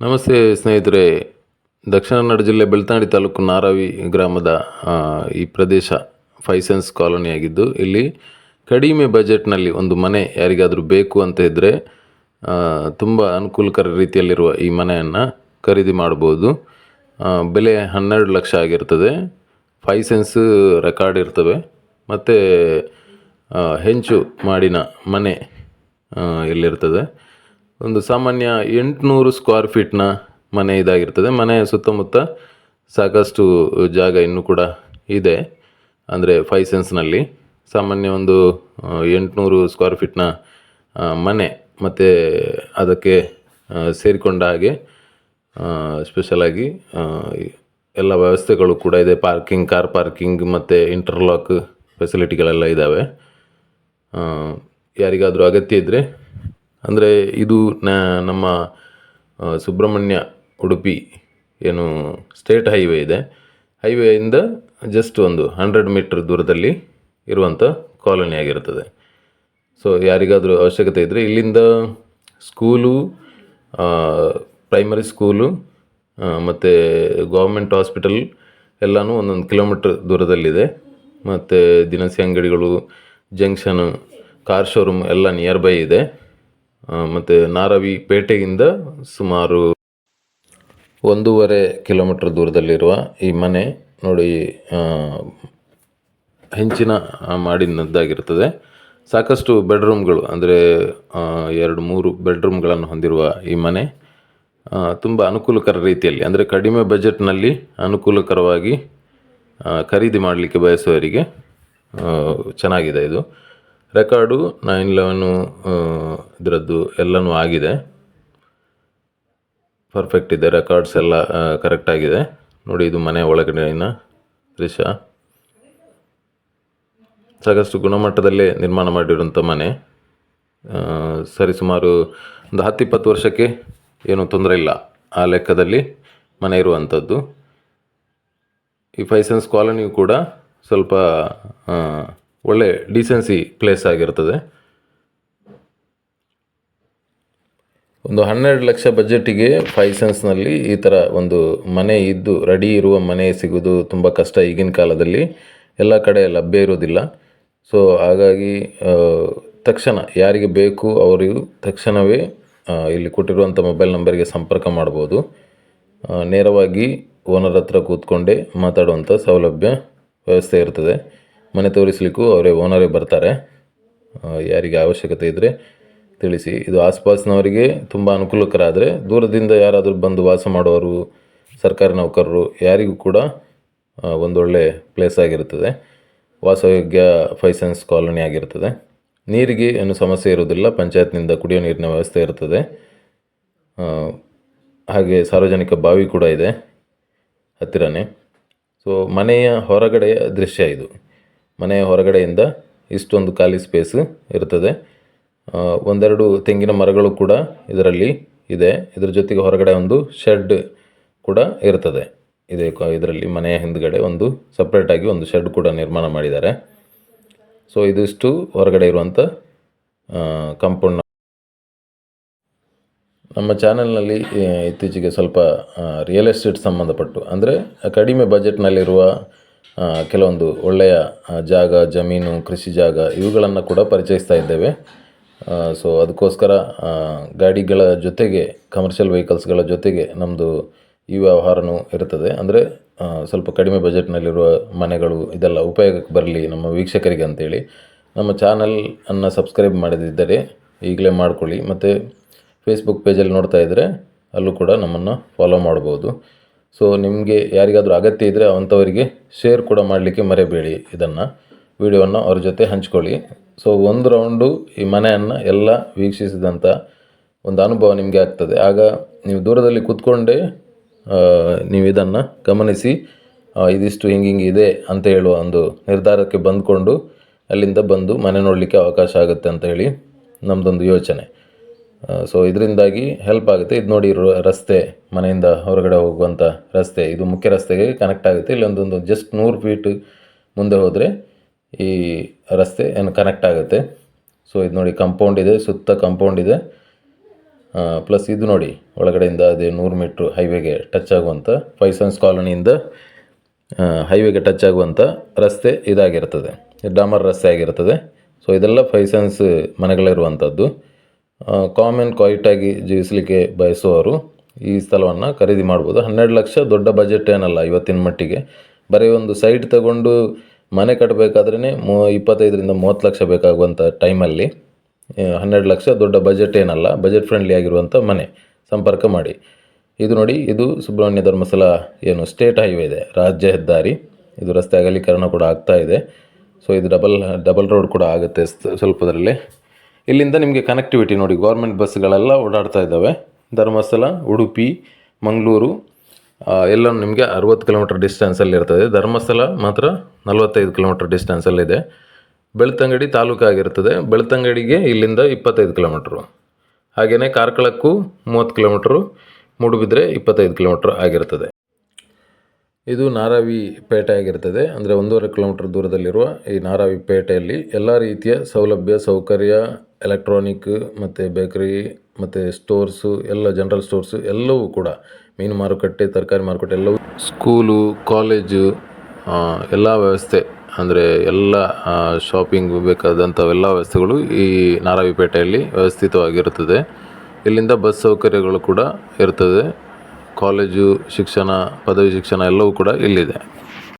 ನಮಸ್ತೆ ಸ್ನೇಹಿತರೆ. ದಕ್ಷಿಣ ಕನ್ನಡ ಜಿಲ್ಲೆ ಬೆಳ್ತಂಗಡಿ ತಾಲೂಕು ನಾರಾವಿ ಗ್ರಾಮದ ಈ ಪ್ರದೇಶ ಫೈಸೆನ್ಸ್ ಕಾಲೋನಿಯಾಗಿದ್ದು ಇಲ್ಲಿ ಕಡಿಮೆ ಬಜೆಟ್ನಲ್ಲಿ ಒಂದು ಮನೆ ಯಾರಿಗಾದರೂ ಬೇಕು ಅಂತ ಇದ್ದರೆ ತುಂಬ ಅನುಕೂಲಕರ ರೀತಿಯಲ್ಲಿರುವ ಈ ಮನೆಯನ್ನು ಖರೀದಿ ಮಾಡ್ಬೋದು ಬೆಲೆ ಹನ್ನೆರಡು ಲಕ್ಷ ಆಗಿರ್ತದೆ. ಫೈಸೆನ್ಸ್ ರೆಕಾರ್ಡ್ ಇರ್ತವೆ. ಮತ್ತು ಹೆಂಚು ಮಾಡಿನ ಮನೆ ಇಲ್ಲಿರ್ತದೆ ಒಂದು ಸಾಮಾನ್ಯ ಎಂಟುನೂರು ಸ್ಕ್ವೇರ್ ಫೀಟ್ನ ಮನೆ ಇದಾಗಿರ್ತದೆ. ಮನೆ ಸುತ್ತಮುತ್ತ ಸಾಕಷ್ಟು ಜಾಗ ಇನ್ನೂ ಕೂಡ ಇದೆ. ಅಂದರೆ ಫೈವ್ ಸೆನ್ಸ್ನಲ್ಲಿ ಸಾಮಾನ್ಯ ಒಂದು ಎಂಟುನೂರು ಸ್ಕ್ವೇರ್ ಫೀಟ್ನ ಮನೆ. ಮತ್ತು ಅದಕ್ಕೆ ಸೇರಿಕೊಂಡ ಹಾಗೆ ಸ್ಪೆಷಲಾಗಿ ಎಲ್ಲ ವ್ಯವಸ್ಥೆಗಳು ಕೂಡ ಇದೆ. ಪಾರ್ಕಿಂಗ್ ಕಾರ್ ಪಾರ್ಕಿಂಗ್ ಮತ್ತು ಇಂಟರ್ಲಾಕ್ ಫೆಸಿಲಿಟಿಗಳೆಲ್ಲ ಇದ್ದಾವೆ ಯಾರಿಗಾದರೂ ಅಗತ್ಯ ಇದ್ದರೆ ಅಂದರೆ ಇದು ನಮ್ಮ ಸುಬ್ರಹ್ಮಣ್ಯ ಉಡುಪಿ ಏನು ಸ್ಟೇಟ್ ಹೈವೇ ಇದೆ. ಹೈವೇಯಿಂದ ಜಸ್ಟ್ ಒಂದು ಹಂಡ್ರೆಡ್ ಮೀಟ್ರ್ ದೂರದಲ್ಲಿ ಇರುವಂಥ ಕಾಲೋನಿ ಆಗಿರ್ತದೆ ಸೊ ಯಾರಿಗಾದರೂ ಅವಶ್ಯಕತೆ ಇದ್ದರೆ ಇಲ್ಲಿಂದ ಸ್ಕೂಲು ಪ್ರೈಮರಿ ಸ್ಕೂಲು ಮತ್ತು ಗೌರ್ಮೆಂಟ್ ಹಾಸ್ಪಿಟಲ್ ಎಲ್ಲನೂ ಒಂದೊಂದು ಕಿಲೋಮೀಟ್ರ್ ದೂರದಲ್ಲಿದೆ. ಮತ್ತು ದಿನಸಿ ಅಂಗಡಿಗಳು ಜಂಕ್ಷನು ಕಾರ್ ಶೋರೂಮ್ ಎಲ್ಲ ನಿಯರ್ ಬೈ ಇದೆ. ಮತ್ತು ನಾರವಿ ಪೇಟೆಯಿಂದ ಸುಮಾರು ಒಂದೂವರೆ ಕಿಲೋಮೀಟ್ರ್ ದೂರದಲ್ಲಿರುವ ಈ ಮನೆ ನೋಡಿ ಹೆಂಚಿನ ಮಾಡಿದ್ದಾಗಿರ್ತದೆ ಸಾಕಷ್ಟು ಬೆಡ್ರೂಮ್ಗಳು, ಅಂದರೆ ಎರಡು ಮೂರು ಬೆಡ್ರೂಮ್ಗಳನ್ನು ಹೊಂದಿರುವ ಈ ಮನೆ ತುಂಬ ಅನುಕೂಲಕರ ರೀತಿಯಲ್ಲಿ, ಅಂದರೆ ಕಡಿಮೆ ಬಜೆಟ್ನಲ್ಲಿ ಅನುಕೂಲಕರವಾಗಿ ಖರೀದಿ ಮಾಡಲಿಕ್ಕೆ ಬಯಸುವವರಿಗೆ ಚೆನ್ನಾಗಿದೆ ಇದು. ರೆಕಾರ್ಡು ನೈನ್ ಲೆವೆನು ಇದರದ್ದು ಎಲ್ಲನೂ ಆಗಿದೆ. ಪರ್ಫೆಕ್ಟ್ ಇದೆ, ರೆಕಾರ್ಡ್ಸ್ ಎಲ್ಲ ಕರೆಕ್ಟಾಗಿದೆ ನೋಡಿ, ಇದು ಮನೆ ಒಳಗಡೆನ ದೃಶ್ಯ. ಸಾಕಷ್ಟು ಗುಣಮಟ್ಟದಲ್ಲಿ ನಿರ್ಮಾಣ ಮಾಡಿರುವಂಥ ಮನೆ. ಸರಿಸುಮಾರು ಒಂದು ಹತ್ತು ಇಪ್ಪತ್ತು ವರ್ಷಕ್ಕೆ ಏನೂ ತೊಂದರೆ ಇಲ್ಲ ಆ ಲೆಕ್ಕದಲ್ಲಿ ಮನೆ ಇರುವಂಥದ್ದು. ಈ ಫೈಸೆನ್ಸ್ ಕಾಲೋನಿಯು ಕೂಡ ಸ್ವಲ್ಪ ಒಳ್ಳೆ ಡೀಸೆನ್ಸಿ ಪ್ಲೇಸ್ ಆಗಿರ್ತದೆ. ಒಂದು ಹನ್ನೆರಡು ಲಕ್ಷ ಬಜೆಟಿಗೆ ಫೈವ್ ಸೆನ್ಸ್ನಲ್ಲಿ ಈ ಥರ ಒಂದು ಮನೆ ಇದ್ದು ರೆಡಿ ಇರುವ ಮನೆ ಸಿಗೋದು ತುಂಬ ಕಷ್ಟ ಈಗಿನ ಕಾಲದಲ್ಲಿ. ಎಲ್ಲ ಕಡೆ ಲಭ್ಯ ಇರೋದಿಲ್ಲ ಸೊ ಹಾಗಾಗಿ ತಕ್ಷಣ ಯಾರಿಗೆ ಬೇಕು ಅವರಿಗೂ ತಕ್ಷಣವೇ ಇಲ್ಲಿ ಕೊಟ್ಟಿರುವಂಥ ಮೊಬೈಲ್ ನಂಬರಿಗೆ ಸಂಪರ್ಕ ಮಾಡ್ಬೋದು. ನೇರವಾಗಿ ಓನರ್ ಹತ್ರ ಕೂತ್ಕೊಂಡೇ ಮಾತಾಡುವಂಥ ಸೌಲಭ್ಯ ವ್ಯವಸ್ಥೆ ಇರ್ತದೆ. ಮನೆ ತೋರಿಸಲಿಕ್ಕೂ ಅವರೇ ಓನರೇ ಬರ್ತಾರೆ. ಯಾರಿಗೆ ಅವಶ್ಯಕತೆ ಇದ್ದರೆ ತಿಳಿಸಿ. ಇದು ಆಸ್ಪಾಸ್ನವರಿಗೆ ತುಂಬ ಅನುಕೂಲಕರ ಆದರೆ ದೂರದಿಂದ ಯಾರಾದರೂ ಬಂದು ವಾಸ ಮಾಡುವವರು, ಸರ್ಕಾರಿ ನೌಕರರು ಯಾರಿಗೂ ಕೂಡ ಒಂದೊಳ್ಳೆ ಪ್ಲೇಸ್ ಆಗಿರುತ್ತದೆ. ವಾಸಯೋಗ್ಯ ಫೈಸೆನ್ಸ್ ಕಾಲೋನಿ ಆಗಿರ್ತದೆ ನೀರಿಗೆ ಏನು ಸಮಸ್ಯೆ ಇರೋದಿಲ್ಲ ಪಂಚಾಯತ್ನಿಂದ ಕುಡಿಯೋ ನೀರಿನ ವ್ಯವಸ್ಥೆ ಇರ್ತದೆ. ಹಾಗೆ ಸಾರ್ವಜನಿಕ ಬಾವಿ ಕೂಡ ಇದೆ ಹತ್ತಿರನೇ. ಸೊ ಮನೆಯ ಹೊರಗಡೆಯ ದೃಶ್ಯ ಇದು. ಮನೆಯ ಹೊರಗಡೆಯಿಂದ ಇಷ್ಟೊಂದು ಖಾಲಿ ಸ್ಪೇಸ್ ಇರ್ತದೆ. ಒಂದೆರಡು ತೆಂಗಿನ ಮರಗಳು ಕೂಡ ಇದರಲ್ಲಿ ಇದೆ. ಇದರ ಜೊತೆಗೆ ಹೊರಗಡೆ ಒಂದು ಶೆಡ್ ಕೂಡ ಇರ್ತದೆ. ಇದೆ ಇದರಲ್ಲಿ ಮನೆಯ ಹಿಂದ್ಗಡೆ ಒಂದು ಸಪ್ರೇಟಾಗಿ ಒಂದು ಶೆಡ್ ಕೂಡ ನಿರ್ಮಾಣ ಮಾಡಿದ್ದಾರೆ. ಸೊ ಇದಿಷ್ಟು ಹೊರಗಡೆ ಇರುವಂಥ ಕಾಂಪೌಂಡ್ ನಮ್ಮ ಚಾನಲ್ನಲ್ಲಿ ಇತ್ತೀಚೆಗೆ ಸ್ವಲ್ಪ ರಿಯಲ್ ಎಸ್ಟೇಟ್ ಸಂಬಂಧಪಟ್ಟು, ಅಂದರೆ ಕಡಿಮೆ ಬಜೆಟ್ನಲ್ಲಿರುವ ಕೆಲವೊಂದು ಒಳ್ಳೆಯ ಜಾಗ, ಜಮೀನು, ಕೃಷಿ ಜಾಗ, ಇವುಗಳನ್ನು ಕೂಡ ಪರಿಚಯಿಸ್ತಾ ಇದ್ದೇವೆ. ಸೊ ಅದಕ್ಕೋಸ್ಕರ ಗಾಡಿಗಳ ಜೊತೆಗೆ ಕಮರ್ಷಿಯಲ್ ವೆಹಿಕಲ್ಸ್ಗಳ ಜೊತೆಗೆ ನಮ್ಮದು ಈ ವ್ಯವಹಾರನೂ ಇರ್ತದೆ ಅಂದರೆ ಸ್ವಲ್ಪ ಕಡಿಮೆ ಬಜೆಟ್ನಲ್ಲಿರುವ ಮನೆಗಳು ಇದೆಲ್ಲ ಉಪಯೋಗಕ್ಕೆ ಬರಲಿ ನಮ್ಮ ವೀಕ್ಷಕರಿಗೆ ಅಂತೇಳಿ. ನಮ್ಮ ಚಾನಲ್ ಅನ್ನು ಸಬ್ಸ್ಕ್ರೈಬ್ ಮಾಡದಿದ್ದರೆ ಈಗಲೇ ಮಾಡ್ಕೊಳ್ಳಿ. ಮತ್ತು ಫೇಸ್ಬುಕ್ ಪೇಜಲ್ಲಿ ನೋಡ್ತಾ ಇದ್ದರೆ ಅಲ್ಲೂ ಕೂಡ ನಮ್ಮನ್ನು ಫಾಲೋ ಮಾಡ್ಬೋದು. ಸೊ ನಿಮಗೆ ಯಾರಿಗಾದರೂ ಅಗತ್ಯ ಇದ್ದರೆ ಅಂಥವರಿಗೆ ಶೇರ್ ಕೂಡ ಮಾಡಲಿಕ್ಕೆ ಮರೆಯಬೇಡಿ ಇದನ್ನು. ವಿಡಿಯೋವನ್ನು ಅವ್ರ ಜೊತೆ ಹಂಚ್ಕೊಳ್ಳಿ. ಸೊ ಒಂದು ರೌಂಡು ಈ ಮನೆಯನ್ನು ಎಲ್ಲ ವೀಕ್ಷಿಸಿದಂಥ ಒಂದು ಅನುಭವ ನಿಮಗೆ ಆಗ್ತದೆ. ಆಗ ನೀವು ದೂರದಲ್ಲಿ ಕೂತ್ಕೊಂಡೇ ನೀವು ಇದನ್ನು ಗಮನಿಸಿ ಇದಿಷ್ಟು ಹಿಂಗೆ ಇದೆ ಅಂತ ಹೇಳುವ ಒಂದು ನಿರ್ಧಾರಕ್ಕೆ ಬಂದುಕೊಂಡು ಅಲ್ಲಿಂದ ಬಂದು ಮನೆ ನೋಡಲಿಕ್ಕೆ ಅವಕಾಶ ಆಗುತ್ತೆ ಅಂತ ಹೇಳಿ ನಮ್ಮದೊಂದು ಯೋಚನೆ. ಸೊ ಇದರಿಂದಾಗಿ ಹೆಲ್ಪ್ ಆಗುತ್ತೆ. ಇದು ನೋಡಿ ರಸ್ತೆ, ಮನೆಯಿಂದ ಹೊರಗಡೆ ಹೋಗುವಂಥ ರಸ್ತೆ, ಇದು ಮುಖ್ಯ ರಸ್ತೆಗೆ ಕನೆಕ್ಟ್ ಆಗುತ್ತೆ. ಇಲ್ಲೊಂದೊಂದು ಜಸ್ಟ್ ನೂರು ಫೀಟ್ ಮುಂದೆ ಹೋದರೆ ಈ ರಸ್ತೆ ಏನು ಕನೆಕ್ಟ್ ಆಗುತ್ತೆ. ಸೊ ಇದು ನೋಡಿ ಕಂಪೌಂಡ್ ಇದೆ, ಸುತ್ತ ಕಂಪೌಂಡ್ ಇದೆ. ಪ್ಲಸ್ ಇದು ನೋಡಿ ಒಳಗಡೆಯಿಂದ ಅದೇ ನೂರು ಮೀಟ್ರ್ ಹೈವೇಗೆ ಟಚ್ ಆಗುವಂಥ ಫೈಸನ್ಸ್ ಕಾಲೋನಿಯಿಂದ ಹೈವೇಗೆ ಟಚ್ ಆಗುವಂಥ ರಸ್ತೆ ಇದಾಗಿರ್ತದೆ. ಡಾಮರ್ ರಸ್ತೆ ಆಗಿರ್ತದೆ. ಸೊ ಇದೆಲ್ಲ ಫೈಸನ್ಸ್ ಮನೆಗಳಿರುವಂಥದ್ದು ಕಾಮನ್ ಕ್ವೈಟಾಗಿ ಜೀವಿಸಲಿಕ್ಕೆ ಬಯಸುವವರು ಈ ಸ್ಥಳವನ್ನು ಖರೀದಿ ಮಾಡ್ಬೋದು. ಹನ್ನೆರಡು ಲಕ್ಷ ದೊಡ್ಡ ಬಜೆಟ್ ಏನಲ್ಲ ಇವತ್ತಿನ ಮಟ್ಟಿಗೆ. ಬರೀ ಒಂದು ಸೈಟ್ ತಗೊಂಡು ಮನೆ ಕಟ್ಟಬೇಕಾದ್ರೇ ಮೂ, ಇಪ್ಪತ್ತೈದರಿಂದ ಮೂವತ್ತು ಲಕ್ಷ ಬೇಕಾಗುವಂಥ ಟೈಮಲ್ಲಿ ಹನ್ನೆರಡು ಲಕ್ಷ ದೊಡ್ಡ ಬಜೆಟ್ ಏನಲ್ಲ ಬಜೆಟ್ ಫ್ರೆಂಡ್ಲಿ ಆಗಿರುವಂಥ ಮನೆ ಸಂಪರ್ಕ ಮಾಡಿ. ಇದು ನೋಡಿ, ಇದು ಸುಬ್ರಹ್ಮಣ್ಯ ಧರ್ಮಸ್ಥಳ ಏನು ಸ್ಟೇಟ್ ಹೈವೇ ಇದೆ, ರಾಜ್ಯ ಹೆದ್ದಾರಿ. ಇದು ರಸ್ತೆ ಅಗಲೀಕರಣ ಕೂಡ ಆಗ್ತಾ ಇದೆ. ಸೊ ಇದು ಡಬಲ್ ಡಬಲ್ ರೋಡ್ ಕೂಡ ಆಗುತ್ತೆ ಸ್ವಲ್ಪದರಲ್ಲಿ. ಇಲ್ಲಿಂದ ನಿಮಗೆ ಕನೆಕ್ಟಿವಿಟಿ ನೋಡಿ ಗೌರ್ಮೆಂಟ್ ಬಸ್ಗಳೆಲ್ಲ ಓಡಾಡ್ತಾ ಇದ್ದಾವೆ. ಧರ್ಮಸ್ಥಳ, ಉಡುಪಿ, ಮಂಗಳೂರು ಎಲ್ಲ ನಿಮಗೆ ಅರುವತ್ತು ಕಿಲೋಮೀಟರ್ ಡಿಸ್ಟೆನ್ಸಲ್ಲಿ ಇರ್ತದೆ. ಧರ್ಮಸ್ಥಳ ಮಾತ್ರ ನಲವತ್ತೈದು ಕಿಲೋಮೀಟರ್ ಡಿಸ್ಟೆನ್ಸಲ್ಲಿದೆ ಬೆಳ್ತಂಗಡಿ ತಾಲೂಕು ಆಗಿರ್ತದೆ. ಬೆಳ್ತಂಗಡಿಗೆ ಇಲ್ಲಿಂದ ಇಪ್ಪತ್ತೈದು ಕಿಲೋಮೀಟ್ರು ಹಾಗೆಯೇ ಕಾರ್ಕಳಕ್ಕೂ ಮೂವತ್ತು ಕಿಲೋಮೀಟ್ರು ಮೂಡುಬಿದ್ರೆ ಇಪ್ಪತ್ತೈದು ಕಿಲೋಮೀಟ್ರ್ ಆಗಿರ್ತದೆ. ಇದು ನಾರಾವಿ ಪೇಟೆ ಆಗಿರ್ತದೆ. ಅಂದರೆ ಒಂದೂವರೆ ಕಿಲೋಮೀಟರ್ ದೂರದಲ್ಲಿರುವ ಈ ನಾರಾವಿ ಪೇಟೆಯಲ್ಲಿ ಎಲ್ಲ ರೀತಿಯ ಸೌಲಭ್ಯ, ಸೌಕರ್ಯ ಎಲೆಕ್ಟ್ರಾನಿಕ್ ಮತ್ತು ಬೇಕರಿ ಮತ್ತು ಸ್ಟೋರ್ಸು ಎಲ್ಲ ಜನರಲ್ ಸ್ಟೋರ್ಸು ಎಲ್ಲವೂ ಕೂಡ ಮೀನು ಮಾರುಕಟ್ಟೆ, ತರಕಾರಿ ಮಾರುಕಟ್ಟೆ ಎಲ್ಲವೂ ಸ್ಕೂಲು ಕಾಲೇಜು ಎಲ್ಲ ವ್ಯವಸ್ಥೆ, ಅಂದರೆ ಎಲ್ಲ ಶಾಪಿಂಗ್ ಬೇಕಾದಂಥವೆಲ್ಲ ವ್ಯವಸ್ಥೆಗಳು ಈ ನಾರಾವಿ ಪೇಟೆಯಲ್ಲಿ ವ್ಯವಸ್ಥಿತವಾಗಿರುತ್ತದೆ. ಇಲ್ಲಿಂದ ಬಸ್ ಸೌಕರ್ಯಗಳು ಕೂಡ ಇರ್ತದೆ. ಕಾಲೇಜು ಶಿಕ್ಷಣ ಪದವಿ ಶಿಕ್ಷಣ ಎಲ್ಲವೂ ಕೂಡ ಇಲ್ಲಿದೆ.